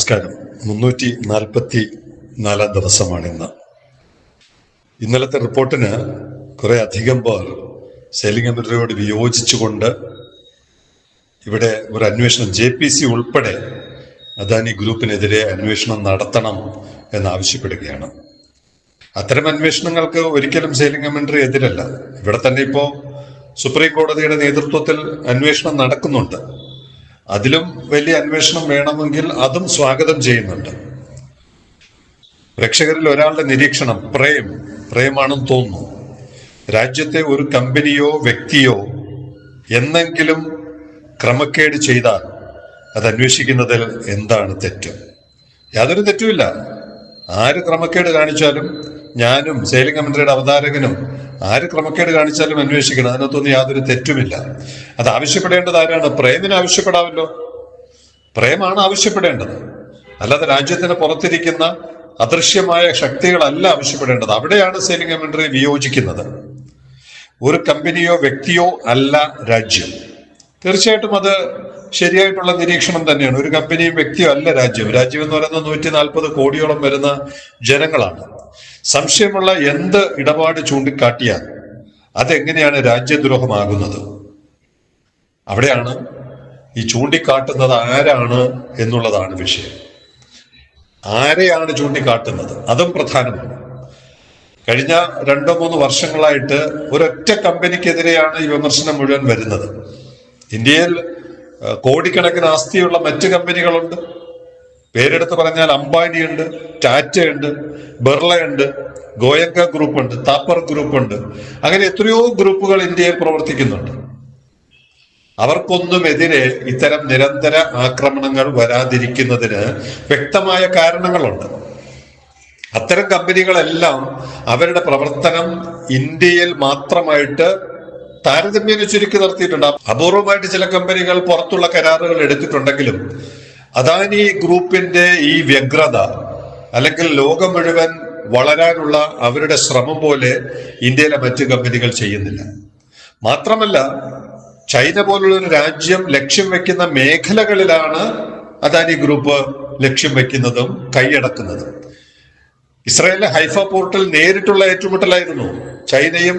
നമസ്കാരം. മുന്നൂറ്റി നാൽപ്പത്തി നാലാം ദിവസമാണ് ഇന്ന്. ഇന്നലത്തെ റിപ്പോർട്ടിന് കുറെ അധികം പേർ കമ്മിറ്റിയോട് വിയോജിച്ചുകൊണ്ട് ഇവിടെ ഒരു അന്വേഷണം ജെ പി സി ഉൾപ്പെടെ അദാനി ഗ്രൂപ്പിനെതിരെ അന്വേഷണം നടത്തണം എന്നാവശ്യപ്പെടുകയാണ്. അത്തരം അന്വേഷണങ്ങൾക്ക് ഒരിക്കലും കമന്ററി എതിരല്ല. ഇവിടെ തന്നെ ഇപ്പോ സുപ്രീം കോടതിയുടെ നേതൃത്വത്തിൽ അന്വേഷണം നടക്കുന്നുണ്ട്. അതിലും വലിയ അന്വേഷണം വേണമെങ്കിൽ അതും സ്വാഗതം ചെയ്യുന്നുണ്ട്. പ്രേക്ഷകരിൽ ഒരാളുടെ നിരീക്ഷണം പ്രേം പ്രേമാണെന്ന് തോന്നുന്നു. രാജ്യത്തെ ഒരു കമ്പനിയോ വ്യക്തിയോ എന്നെങ്കിലും ക്രമക്കേട് ചെയ്താൽ അത് അന്വേഷിക്കുന്നതിൽ എന്താണ് തെറ്റ്? യാതൊരു തെറ്റുമില്ല. ആര് ക്രമക്കേട് കാണിച്ചാലും ഞാനും സെയിലിംഗ് കമന്ററിയുടെ അവതാരകനും ആര് ക്രമക്കേട് കാണിച്ചാലും അന്വേഷിക്കണം. അതിനകത്തൊന്നും യാതൊരു തെറ്റുമില്ല. അത് ആവശ്യപ്പെടേണ്ടത് ആരാണ്? പ്രേമിന് ആവശ്യപ്പെടാമല്ലോ പ്രേമാണ് ആവശ്യപ്പെടേണ്ടത്. അല്ലാതെ രാജ്യത്തിന് പുറത്തിരിക്കുന്ന അദൃശ്യമായ ശക്തികളല്ല ആവശ്യപ്പെടേണ്ടത്. അവിടെയാണ് സെയിലിംഗ് കമന്ററി വിയോജിക്കുന്നത്. ഒരു കമ്പനിയോ വ്യക്തിയോ അല്ല രാജ്യം. തീർച്ചയായിട്ടും അത് ശരിയായിട്ടുള്ള നിരീക്ഷണം തന്നെയാണ്. ഒരു കമ്പനിയും വ്യക്തിയോ അല്ല രാജ്യം. രാജ്യം എന്ന് പറയുന്നത് നൂറ്റി നാൽപ്പത് കോടിയോളം വരുന്ന ജനങ്ങളാണ്. സംശയമുള്ള എന്ത് ഇടപാട് ചൂണ്ടിക്കാട്ടിയാൽ അതെങ്ങനെയാണ് രാജ്യദ്രോഹമാകുന്നത്? അവിടെയാണ് ഈ ചൂണ്ടിക്കാട്ടുന്നത് ആരാണ് എന്നുള്ളതാണ് വിഷയം. ആരെയാണ് ചൂണ്ടിക്കാട്ടുന്നത്? അതും പ്രധാനമാണ്. കഴിഞ്ഞ രണ്ടോ മൂന്ന് വർഷങ്ങളായിട്ട് ഒരൊറ്റ കമ്പനിക്കെതിരെയാണ് ഈ വിമർശനം മുഴുവൻ വരുന്നത്. ഇന്ത്യയിൽ കോടിക്കണക്കിന് ആസ്തിയുള്ള മറ്റ് കമ്പനികളുണ്ട്. പേരെടുത്ത് പറഞ്ഞാൽ അംബാനിയുണ്ട് ടാറ്റയുണ്ട് ബിർളയുണ്ട് ഗോയങ്ക ഗ്രൂപ്പുണ്ട് താപ്പർ ഗ്രൂപ്പ് ഉണ്ട് അങ്ങനെ എത്രയോ ഗ്രൂപ്പുകൾ ഇന്ത്യയിൽ പ്രവർത്തിക്കുന്നുണ്ട്. അവർക്കൊന്നുമെതിരെ ഇത്തരം നിരന്തര ആക്രമണങ്ങൾ വരാതിരിക്കുന്നതിന് വ്യക്തമായ കാരണങ്ങളുണ്ട്. അത്തരം കമ്പനികളെല്ലാം അവരുടെ പ്രവർത്തനം ഇന്ത്യയിൽ മാത്രമായിട്ട് താരതമ്യേന ചുരുക്കി നിർത്തിയിട്ടുണ്ട്. അപൂർവമായിട്ട് ചില കമ്പനികൾ പുറത്തുള്ള കരാറുകൾ എടുത്തിട്ടുണ്ടെങ്കിലും അദാനി ഗ്രൂപ്പിന്റെ ഈ വ്യഗ്രത. അല്ലെങ്കിൽ ലോകം മുഴുവൻ വളരാനുള്ള അവരുടെ ശ്രമം പോലെ ഇന്ത്യയിലെ മറ്റ് കമ്പനികൾ ചെയ്യുന്നില്ല. മാത്രമല്ല ചൈന പോലുള്ള ഒരു രാജ്യം ലക്ഷ്യം വെക്കുന്ന മേഖലകളിലാണ് അദാനി ഗ്രൂപ്പ് ലക്ഷ്യം വെക്കുന്നതും കൈയടക്കുന്നതും. ഇസ്രായേലിലെ ഹൈഫ പോർട്ടിൽ നേരിട്ടുള്ള ഏറ്റുമുട്ടലായിരുന്നു ചൈനയും.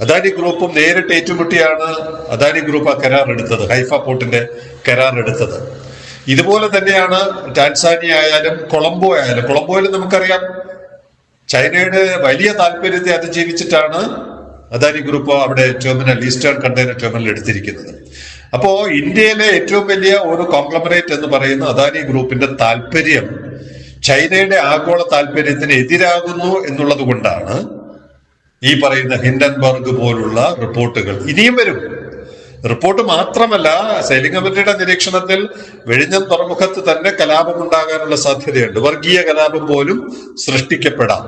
അദാനി ഗ്രൂപ്പും നേരിട്ട് ഏറ്റുമുട്ടിയാണ് അദാനി ഗ്രൂപ്പ് ആ കരാർ എടുത്തത് ഹൈഫ പോർട്ടിന്റെ കരാർ എടുത്തത്. ഇതുപോലെ തന്നെയാണ് ടാൻസാനിയ ആയാലും കൊളംബോ ആയാലും. കൊളംബോയിൽ നമുക്കറിയാം ചൈനയുടെ വലിയ താല്പര്യത്തെ അതിജീവിച്ചിട്ടാണ് അദാനി ഗ്രൂപ്പ് അവിടെ ടെർമിനൽ ഈസ്റ്റേൺ കണ്ടെയ്നർ ടെർമിനൽ എടുത്തിരിക്കുന്നത്. അപ്പോ ഇന്ത്യയിലെ ഏറ്റവും വലിയ ഒരു കോൺഗ്ലമറേറ്റ് എന്ന് പറയുന്ന അദാനി ഗ്രൂപ്പിന്റെ താല്പര്യം ചൈനയുടെ ആഗോള താല്പര്യത്തിന് എതിരാകുന്നു എന്നുള്ളത് കൊണ്ടാണ് ഈ പറയുന്ന ഹിൻഡൻബർഗ് പോലുള്ള റിപ്പോർട്ടുകൾ. ഇനിയും വരും. റിപ്പോർട്ട് മാത്രമല്ല സൈനിക കമ്മിറ്റിയുടെ നിരീക്ഷണത്തിൽ വെഴിഞ്ഞം തുറമുഖത്ത് തന്നെ കലാപം ഉണ്ടാകാനുള്ള സാധ്യതയുണ്ട്. വർഗീയ കലാപം പോലും സൃഷ്ടിക്കപ്പെടാം.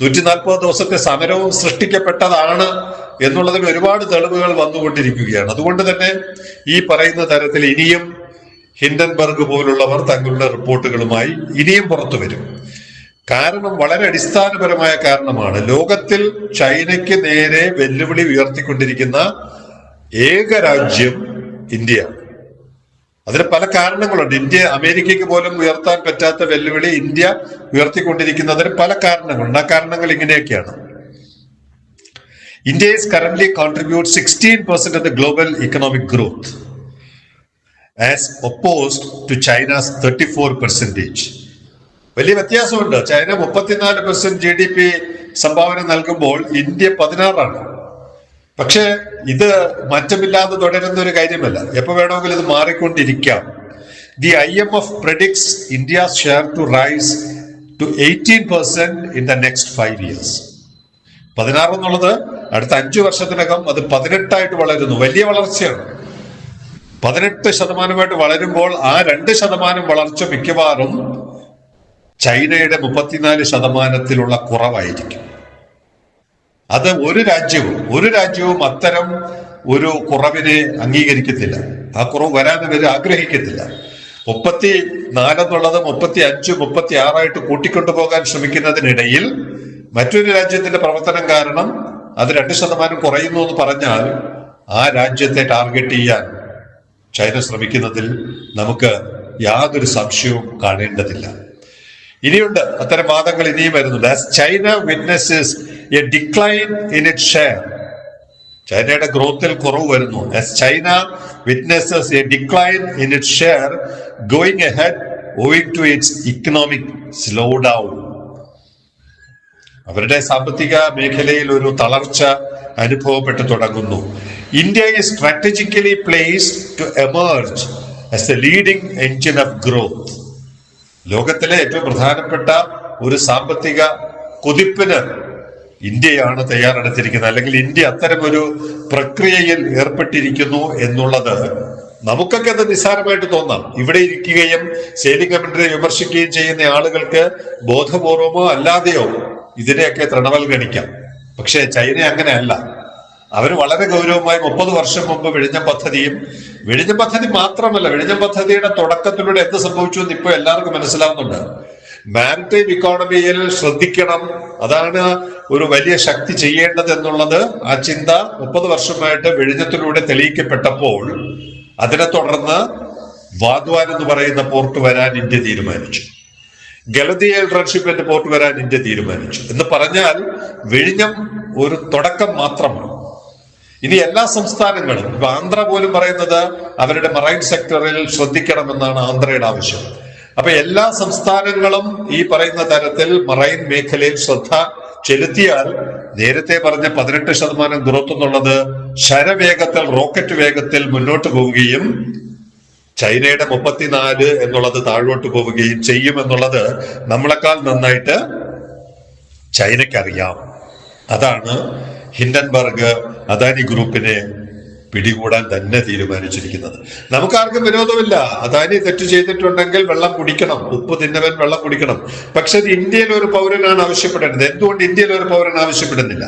നൂറ്റി നാൽപ്പത് ദിവസത്തെ സമരവും സൃഷ്ടിക്കപ്പെട്ടതാണ് എന്നുള്ളതിന് ഒരുപാട് തെളിവുകൾ വന്നുകൊണ്ടിരിക്കുകയാണ്. അതുകൊണ്ട് തന്നെ ഈ പറയുന്ന തരത്തിൽ ഇനിയും ഹിൻഡൻബർഗ് പോലുള്ളവർ തങ്ങളുടെ റിപ്പോർട്ടുകളുമായി ഇനിയും പുറത്തു വരും. കാരണം വളരെ അടിസ്ഥാനപരമായ കാരണമാണ്. ലോകത്തിൽ ചൈനയ്ക്ക് നേരെ വെല്ലുവിളി ഉയർത്തിക്കൊണ്ടിരിക്കുന്ന ഏക രാജ്യം ഇന്ത്യയാണ് അതിന് പല കാരണങ്ങളുണ്ട്. ഇന്ത്യ അമേരിക്കയ്ക്ക് പോലും ഉയർത്താൻ പറ്റാത്ത വെല്ലുവിളി ഇന്ത്യ ഉയർത്തിക്കൊണ്ടിരിക്കുന്നതിന് പല കാരണങ്ങളുണ്ട്. ആ കാരണങ്ങൾ ഇങ്ങനെയൊക്കെയാണ്. India is currently contributes 16% of the global economic growth as opposed to China's 34 percentage. വലിയ വ്യത്യാസമുണ്ട്. ചൈന മുപ്പത്തിനാല് പെർസെന്റ് ജി ഡി പി സംഭാവന നൽകുമ്പോൾ ഇന്ത്യ പതിനാറാണ്. പക്ഷേ ഇത് മാറ്റമില്ലാതെ തുടരുന്ന ഒരു കാര്യമല്ല. എപ്പോ വേണമെങ്കിലും ഇത് മാറിക്കൊണ്ടിരിക്കാം. The I M F predicts India share to rise to eighteen percent in the next five years പതിനാറ് എന്നുള്ളത് അടുത്ത അഞ്ചു വർഷത്തിനകം അത് പതിനെട്ടായിട്ട് വളരുന്നു. വലിയ വളർച്ചയാണ്. പതിനെട്ട് ശതമാനമായിട്ട് വളരുമ്പോൾ ആ രണ്ട് ശതമാനം വളർച്ച മിക്കവാറും ചൈനയുടെ മുപ്പത്തിനാല് ശതമാനത്തിലുള്ള കുറവായിരിക്കും. അത് ഒരു രാജ്യവും ഒരു രാജ്യവും അത്തരം ഒരു കുറവിനെ അംഗീകരിക്കത്തില്ല. ആ കുറവ് വരാൻ ഇവർ ആഗ്രഹിക്കത്തില്ല. മുപ്പത്തി നാലെന്നുള്ളത് മുപ്പത്തി അഞ്ച് മുപ്പത്തി ആറായിട്ട് കൂട്ടിക്കൊണ്ടുപോകാൻ ശ്രമിക്കുന്നതിനിടയിൽ മറ്റൊരു രാജ്യത്തിന്റെ പ്രവർത്തനം കാരണം അത് രണ്ട് ശതമാനം കുറയുന്നു എന്ന് പറഞ്ഞാൽ ആ രാജ്യത്തെ ടാർഗറ്റ് ചെയ്യാൻ ചൈന ശ്രമിക്കുന്നതിൽ നമുക്ക് യാതൊരു സംശയവും കാണേണ്ടതില്ല. ഇനിയുണ്ട് അത്തരം വാദങ്ങൾ ഇനിയും വരുന്നുണ്ട്. China witnesses a decline in it share ചൈനയുടെ ഗ്രോത്തിൽ കുറവ് വരുന്നു. As China witnesses a decline in it share going ahead owing to its economic slowdown അവരുടെ സാമ്പത്തിക മേഖലയിൽ ഒരു തളർച്ച അനുഭവപ്പെട്ടു തുടങ്ങുന്നു. India is strategically placed to emerge as a leading engine of growth ലോകത്തിലെ ഏറ്റവും പ്രധാനപ്പെട്ട ഒരു സാമ്പത്തിക കുതിപ്പിന് ഇന്ത്യയാണ് തയ്യാറെടുത്തിരിക്കുന്നത്. അല്ലെങ്കിൽ ഇന്ത്യ അത്തരം ഒരു പ്രക്രിയയിൽ ഏർപ്പെട്ടിരിക്കുന്നു എന്നുള്ളത് നമുക്കൊക്കെ അത് നിസ്സാരമായിട്ട് തോന്നാം. ഇവിടെ ഇരിക്കുകയും സേലിംഗ് കമ്മിറ്റിയെ വിമർശിക്കുകയും ചെയ്യുന്ന ആളുകൾക്ക് ബോധപൂർവമോ അല്ലാതെയോ ഇതിനെയൊക്കെ തൃണവൽഗണിക്കാം. പക്ഷേ ചൈന അങ്ങനെയല്ല. അവർ വളരെ ഗൗരവമായി മുപ്പത് വർഷം മുമ്പ് വിഴിഞ്ഞം പദ്ധതിയും വിഴിഞ്ഞം പദ്ധതി മാത്രമല്ല വിഴിഞ്ഞം പദ്ധതിയുടെ തുടക്കത്തിലൂടെ എന്ത് സംഭവിച്ചു എന്ന് ഇപ്പൊ എല്ലാവർക്കും മനസ്സിലാവുന്നുണ്ട്. മാരിടൈം ഇക്കോണമിയിൽ ശ്രദ്ധിക്കണം. അതാണ് ഒരു വലിയ ശക്തി ചെയ്യേണ്ടത് എന്നുള്ളത്. ആ ചിന്ത മുപ്പത് വർഷമായിട്ട് വെഴിഞ്ഞത്തിലൂടെ തെളിയിക്കപ്പെട്ടപ്പോൾ അതിനെ തുടർന്ന് വാദ്വാൻ എന്ന് പറയുന്ന പോർട്ട് വരാൻ ഇന്ത്യ തീരുമാനിച്ചു. ഗലതിയൽ ട്രാൻസ്ഷിപ്മെന്റ് പോർട്ട് വരാൻ ഇന്ത്യ തീരുമാനിച്ചു. എന്ന് പറഞ്ഞാൽ വിഴിഞ്ഞം ഒരു തുടക്കം മാത്രമാണ്. ഇനി എല്ലാ സംസ്ഥാനങ്ങളും ഇപ്പൊ ആന്ധ്ര പോലും പറയുന്നത് അവരുടെ മറൈൻ സെക്ടറിൽ ശ്രദ്ധിക്കണമെന്നാണ് ആന്ധ്രയുടെ ആവശ്യം. അപ്പൊ എല്ലാ സംസ്ഥാനങ്ങളും ഈ പറയുന്ന തരത്തിൽ മറൈൻ മേഖലയിൽ ശ്രദ്ധ ചെലുത്തിയാൽ നേരത്തെ പറഞ്ഞ പതിനെട്ട് ശതമാനം ഗ്രോത്ത് എന്നുള്ളത് ശരവേഗത്തിൽ റോക്കറ്റ് വേഗത്തിൽ മുന്നോട്ട് പോവുകയും ചൈനയുടെ മുപ്പത്തിനാല് എന്നുള്ളത് താഴോട്ട് പോവുകയും ചെയ്യും എന്നുള്ളത് നമ്മളെക്കാൾ നന്നായിട്ട് ചൈനയ്ക്കറിയാം. അതാണ് ഹിൻഡൻബർഗ് അദാനി ഗ്രൂപ്പിനെ പിടികൂടാൻ തന്നെ തീരുമാനിച്ചിരിക്കുന്നത്. നമുക്കാർക്കും വിരോധമില്ല. അദാനി തെറ്റ് ചെയ്തിട്ടുണ്ടെങ്കിൽ വെള്ളം കുടിക്കണം. ഉപ്പ് തിന്നവൻ വെള്ളം കുടിക്കണം. പക്ഷെ അത് ഇന്ത്യയിൽ ഒരു പൗരനാണ് ആവശ്യപ്പെടേണ്ടത് എന്തുകൊണ്ട് ഇന്ത്യയിൽ ഒരു പൗരൻ ആവശ്യപ്പെടുന്നില്ല?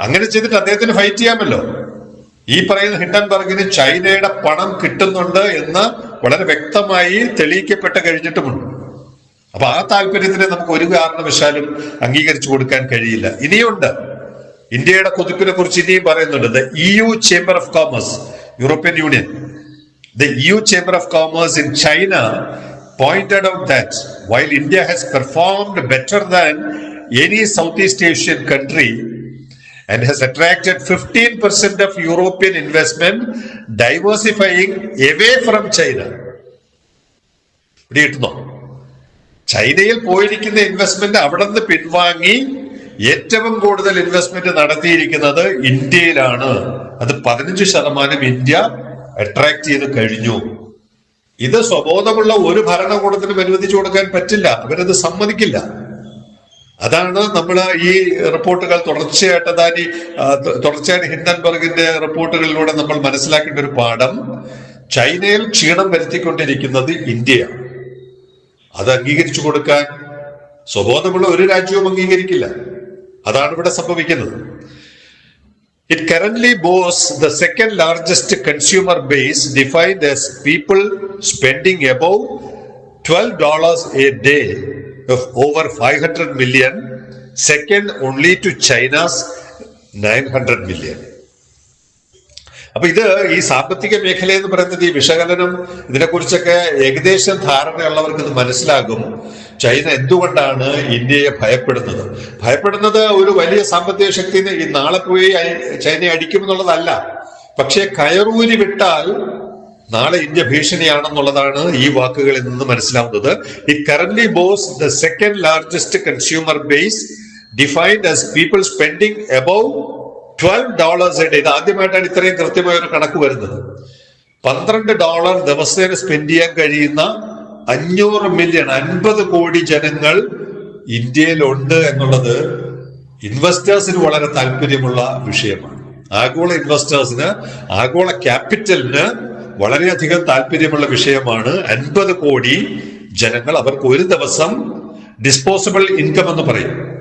അങ്ങനെ ചെയ്തിട്ട് അദ്ദേഹത്തിന് ഫൈറ്റ് ചെയ്യാമല്ലോ. ഈ പറയുന്ന ഹിൻഡൻബർഗിന് ചൈനയുടെ പണം കിട്ടുന്നുണ്ട് എന്ന് വളരെ വ്യക്തമായി തെളിയിക്കപ്പെട്ട് കഴിഞ്ഞിട്ടുമുണ്ട്. അപ്പൊ ആ താല്പര്യത്തിനെ നമുക്ക് ഒരു കാരണവശാലും അംഗീകരിച്ചു കൊടുക്കാൻ കഴിയില്ല. ഇനിയുണ്ട്. ഇന്ത്യയുടെ കുതിപ്പിനെ കുറിച്ച് ഇനിയും പറയുന്നുണ്ട് the E U chamber of commerce European Union the E U chamber of commerce in China pointed out that while India has performed better than any Southeast Asian country and has attracted 15% of European investment, diversifying away from China. ഇവിടെ കിട്ടുന്നോ ചൈനയിൽ പോയിരിക്കുന്ന investment അവിടെ നിന്ന് പിൻവാങ്ങി ഏറ്റവും കൂടുതൽ investment നടത്തിയിരിക്കുന്നത് ഇന്ത്യയിലാണ്. അത് പതിനഞ്ച് ശതമാനം ഇന്ത്യ അട്രാക്ട് ചെയ്ത് കഴിഞ്ഞു. ഇത് സ്വബോധമുള്ള ഒരു ഭരണകൂടത്തിനും അനുവദിച്ചു കൊടുക്കാൻ പറ്റില്ല. അവരത് സമ്മതിക്കില്ല. അതാണ് നമ്മൾ ഈ റിപ്പോർട്ടുകൾ തുടർച്ചയായിട്ട് അതാനി തുടർച്ചയായിട്ട് ഹിൻഡൻബർഗിന്റെ റിപ്പോർട്ടുകളിലൂടെ നമ്മൾ മനസ്സിലാക്കേണ്ട ഒരു പാഠം. ചൈനയിൽ ക്ഷീണം വരുത്തിക്കൊണ്ടിരിക്കുന്നത് ഇന്ത്യയാണ്. അത് അംഗീകരിച്ചു കൊടുക്കാൻ സ്വബോധമുള്ള ഒരു രാജ്യവും അംഗീകരിക്കില്ല. അതാണ് ഇവിടെ സംഭവിക്കുന്നത്. It currently boasts the second largest consumer base defined as people spending above twelve dollars a day over five hundred million second only to China's nine hundred million അപ്പൊ ഇത് ഈ സാമ്പത്തിക മേഖല എന്ന് പറയുന്നത് ഈ വിശകലനം ഇതിനെക്കുറിച്ചൊക്കെ ഏകദേശം ധാരണയുള്ളവർക്ക് ഇത് മനസ്സിലാകും. ചൈന എന്തുകൊണ്ടാണ് ഇന്ത്യയെ ഭയപ്പെടുന്നത്? ഭയപ്പെടുന്നത് ഒരു വലിയ സാമ്പത്തിക ശക്തിനെ ഈ നാളെ പോയി ചൈനയെ അടിക്കുമെന്നുള്ളതല്ല പക്ഷേ കയറൂരി വിട്ടാൽ നാളെ ഇന്ത്യ ഭീഷണിയാണെന്നുള്ളതാണ് ഈ വാക്കുകളിൽ നിന്ന് മനസ്സിലാവുന്നത്. ഈ current boasts the second largest consumer base defined as people spending above twelve dollars a ഇത് ആദ്യമായിട്ടാണ് ഇത്രയും കൃത്യമായ ഒരു കണക്ക് വരുന്നത്. പന്ത്രണ്ട് ഡോളർ ദിവസേന സ്പെൻഡ് ചെയ്യാൻ കഴിയുന്ന അഞ്ഞൂറ് മില്യൺ അൻപത് കോടി ജനങ്ങൾ ഇന്ത്യയിലുണ്ട് എന്നുള്ളത് ഇൻവെസ്റ്റേഴ്സിന് വളരെ താല്പര്യമുള്ള വിഷയമാണ്. ആഗോള ഇൻവെസ്റ്റേഴ്സിന് ആഗോള ക്യാപിറ്റലിന് വളരെയധികം താല്പര്യമുള്ള വിഷയമാണ് അൻപത് കോടി ജനങ്ങൾ അവർക്ക് ഒരു ദിവസം ഡിസ്പോസിബിൾ ഇൻകം എന്ന് പറയും.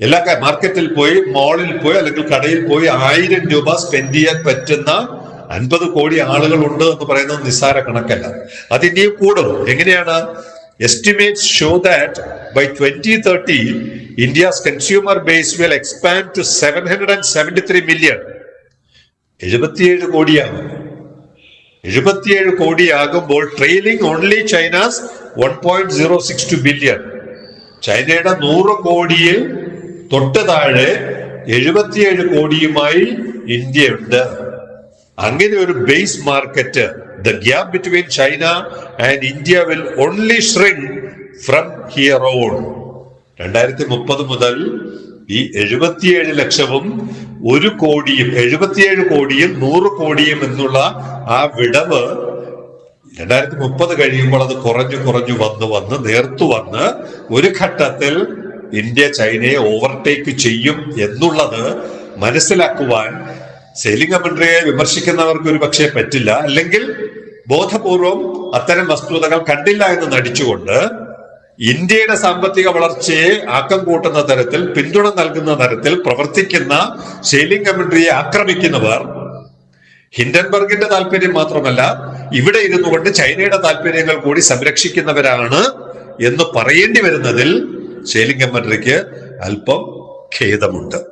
എല്ലാ മാർക്കറ്റിൽ പോയി മോളിൽ പോയി അല്ലെങ്കിൽ കടയിൽ പോയി ആയിരം രൂപ സ്പെൻഡ് ചെയ്യാൻ പറ്റുന്ന അൻപത് കോടി ആളുകളുണ്ട് എന്ന് പറയുന്നത് നിസ്സാര കണക്കല്ല. അത് ഇനിയും കൂടും. എങ്ങനെയാണ്? Estimate show that by twenty thirty India's consumer base will expand to seven hundred and seventy three million എഴുപത്തിയേഴ് കോടിയാണ് എഴുപത്തിയേഴ് കോടിയാകുമ്പോൾ trailing only China's one point zero six two billion ചൈനയുടെ നൂറ് കോടിയിൽ തൊട്ട് താഴെ എഴുപത്തിയേഴ് കോടിയുമായി ഇന്ത്യയുണ്ട്. അങ്ങനെ ഒരു base market the gap between China and India will only shrink from here on രണ്ടായിരത്തി മുപ്പത് മുതൽ ഈ എഴുപത്തിയേഴ് ലക്ഷവും ഒരു കോടിയും എഴുപത്തിയേഴ് കോടിയും നൂറ് കോടിയും എന്നുള്ള ആ വിടവ് രണ്ടായിരത്തി മുപ്പത് കഴിയുമ്പോൾ അത് കുറഞ്ഞു കുറഞ്ഞു വന്ന് വന്ന് നേർത്തു വന്ന് ഒരു ഘട്ടത്തിൽ ഇന്ത്യ ചൈനയെ ഓവർടേക്ക് ചെയ്യും എന്നുള്ളത് മനസ്സിലാക്കുവാൻ സെയിലിംഗ് കമൻട്രിയെ വിമർശിക്കുന്നവർക്ക് ഒരു പക്ഷേ പറ്റില്ല. അല്ലെങ്കിൽ ബോധപൂർവം അത്തരം വസ്തുതകൾ കണ്ടില്ല എന്ന് നടിച്ചുകൊണ്ട് ഇന്ത്യയുടെ സാമ്പത്തിക വളർച്ചയെ ആക്കം കൂട്ടുന്ന തരത്തിൽ പിന്തുണ നൽകുന്ന തരത്തിൽ പ്രവർത്തിക്കുന്ന സെയിലിംഗ് കമന്ററിയെ ആക്രമിക്കുന്നവർ ഹിൻഡൻബർഗിന്റെ താല്പര്യം മാത്രമല്ല ഇവിടെ ഇരുന്നു കൊണ്ട് ചൈനയുടെ താല്പര്യങ്ങൾ കൂടി സംരക്ഷിക്കുന്നവരാണ് എന്ന് പറയേണ്ടി വരുന്നതിൽ ഷേലിംഗ് കമന്ററിക്ക് അല്പം ഖേദമുണ്ട്.